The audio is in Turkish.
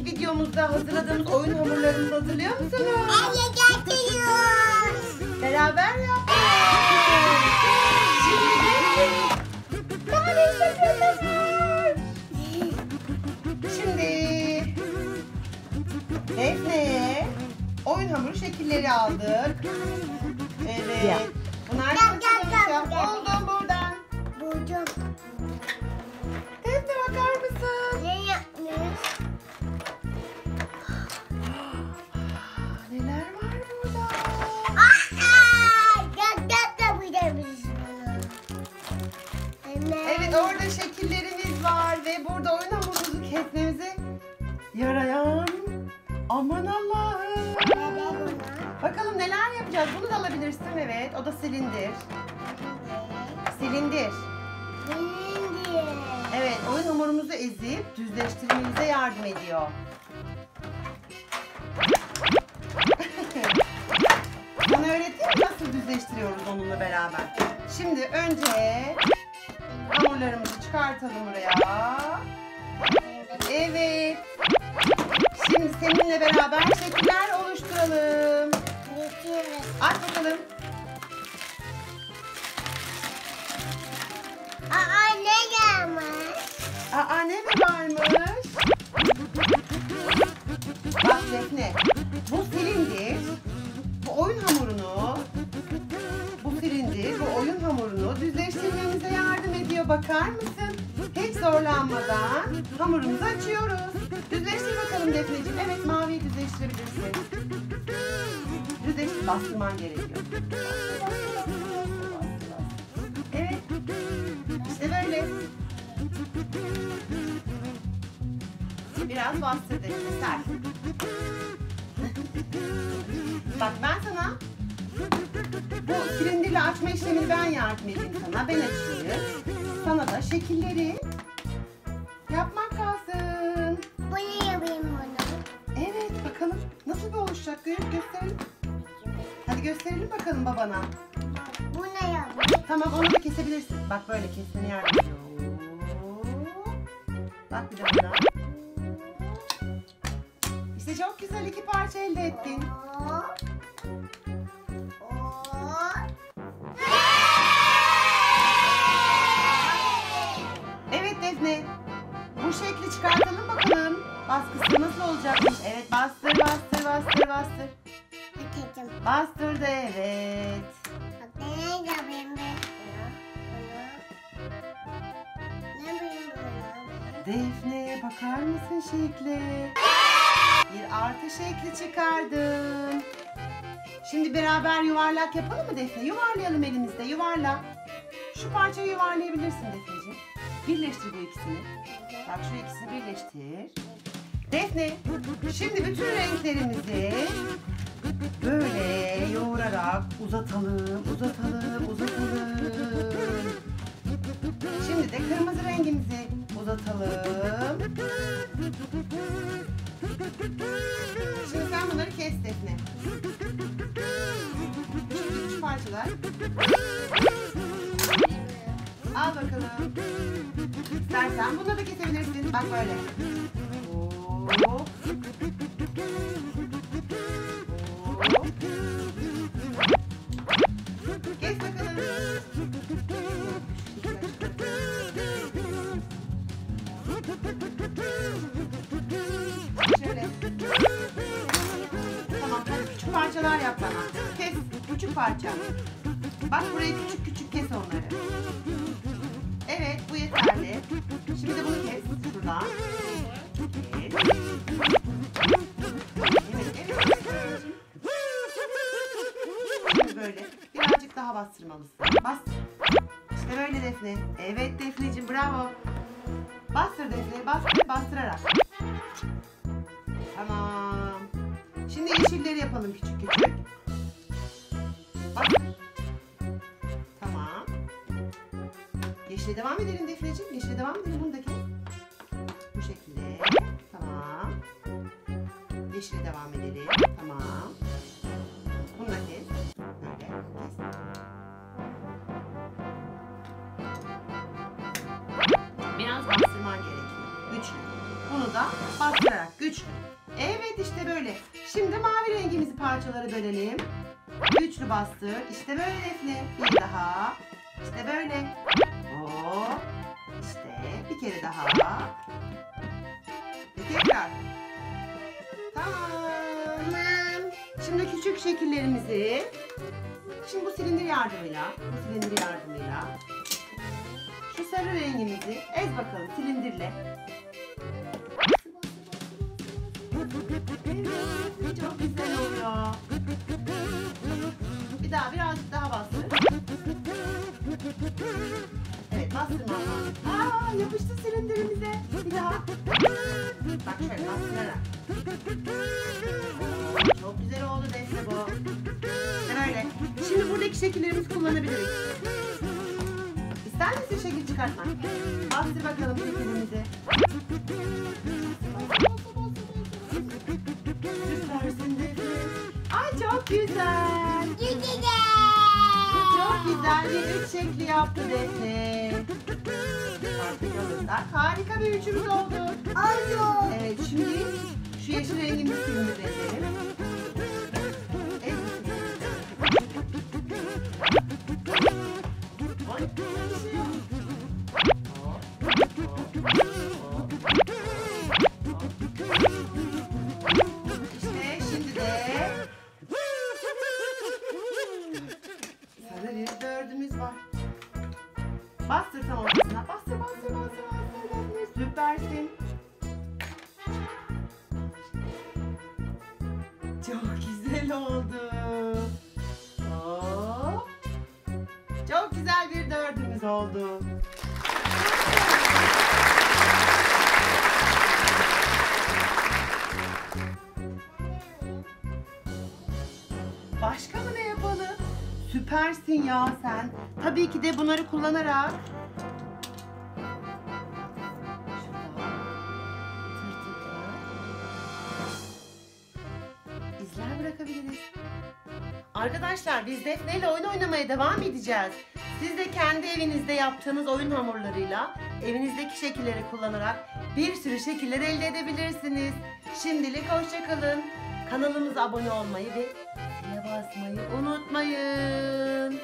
önceki videomuzda hazırladığımız oyun hamurlarımızı hatırlıyor musunuz? Evet getiriyoruz. Beraber yaptık. Şimdi? Şimdi Defne'ye oyun hamuru şekilleri aldık. Evet. Bunlar çalışıyor. gel. Buldum buradan. Aman Allah'ım. Bakalım neler yapacağız. Bunu da alabilirsin evet. O da silindir. Silindir. Şimdi. Evet oyun hamurumuzu ezip düzleştirmemize yardım ediyor. Sana öğreteyim nasıl düzleştiriyoruz onunla beraber? Şimdi önce hamurlarımızı çıkartalım buraya. Evet. Seninle beraber şekiller oluşturalım. Aç bakalım. Aa ne gelmiş? Aa ne mi varmış? Bak Defne. Bu silindir. Bu oyun hamurunu. Bu silindir. Bu oyun hamurunu düzleştirmemize yardım ediyor. Bakar mısın? Hiç zorlanmadan hamurumuzu açıyoruz. Düzleştir bakalım Defneciğim. Evet maviyi düzleştirebilirsin. Düzleştir. Bastırman gerekiyor. Evet. İşte böyle. Biraz bastır Defne sert. Bak ben sana bu silindirle açma işlemini ben yardım edeyim sana. Ben açayım. Sana da şekilleri Gö- gösterelim. Hadi gösterelim bakalım babana. Bunu yapayım. Tamam onu da kesebilirsin. Bak böyle kesmene yardım ediyor. Bak bir de buna. İşte çok güzel iki parça elde ettin. Defne bakar mısın şekle? Bir artı şekli çıkardım. Şimdi beraber yuvarlak yapalım mı Defne? Yuvarlayalım elimizde yuvarla. Şu parçayı yuvarlayabilirsin Defneciğim. Birleştir bu ikisini. Bak şu ikisini birleştir. Defne, şimdi bütün renklerimizi böyle yoğurarak uzatalım, uzatalım, uzatalım. Al bakalım. İstersen bunları da. Bak böyle. Kes bakalım. Şöyle. Tamam küçük parçalar yap bana. Kes küçük parça. Bak buraya küçük küçük kes onları. Evet bu yeterli. Şimdi de bunu kes şuradan. Evet evet. Böyle birazcık daha bastırmalısın. Bas. İşte böyle Defne. Evet Defneciğim bravo. Bastır Defne bastır bastırarak. Tamam. Şimdi yeşilleri yapalım küçük küçük. Bak. Yeşile devam edelim Defneciğim. Yeşile devam edelim. Bunu da kes. Bu şekilde. Tamam. Yeşile devam edelim. Tamam. Bunu da kes. Böyle. Biraz bastırman gerekiyor. Güçlü. Bunu da bastırarak güçlü. böyle. Şimdi mavi rengimizi parçalara bölelim. Güçlü bastır. İşte böyle Defne. Bir daha. İşte böyle. Hop. İşte bir kere daha. Ve tekrar. Tamam. Şimdi küçük şekillerimizi Şimdi bu silindir yardımıyla bu silindir yardımıyla şu sarı rengimizi ez bakalım silindirle. Çok güzel oluyor. Bir daha birazcık daha bastır. Evet bastırman lazım. Aa yapıştı silindirimize. Bir daha. Bak şöyle bastırarak. Çok güzel oldu Defne bu. Böyle. Şimdi buradaki şekillerimizi kullanabiliriz. İster misin şekil çıkartmak? Bastır bakalım şekilimizi. Süpersin Defne. Ay çok. Güzel. Çok güzel bir üç şekli yaptı Defne. Alırsak harika bir üçümüz oldu. Oldu. Evet şimdi şu yeşil rengimizi sindirelim. Evet. Güzel oldu. Hop. Çok güzel bir dördümüz oldu. Başka mı ne yapalım? Süpersin ya sen. Tabii ki de bunları kullanarak İzler bırakabiliriz. Arkadaşlar biz Defne ile oyun oynamaya devam edeceğiz. Siz de kendi evinizde yaptığınız oyun hamurlarıyla evinizdeki şekilleri kullanarak bir sürü şekiller elde edebilirsiniz. Şimdilik hoşçakalın. Kanalımıza abone olmayı ve zile basmayı unutmayın.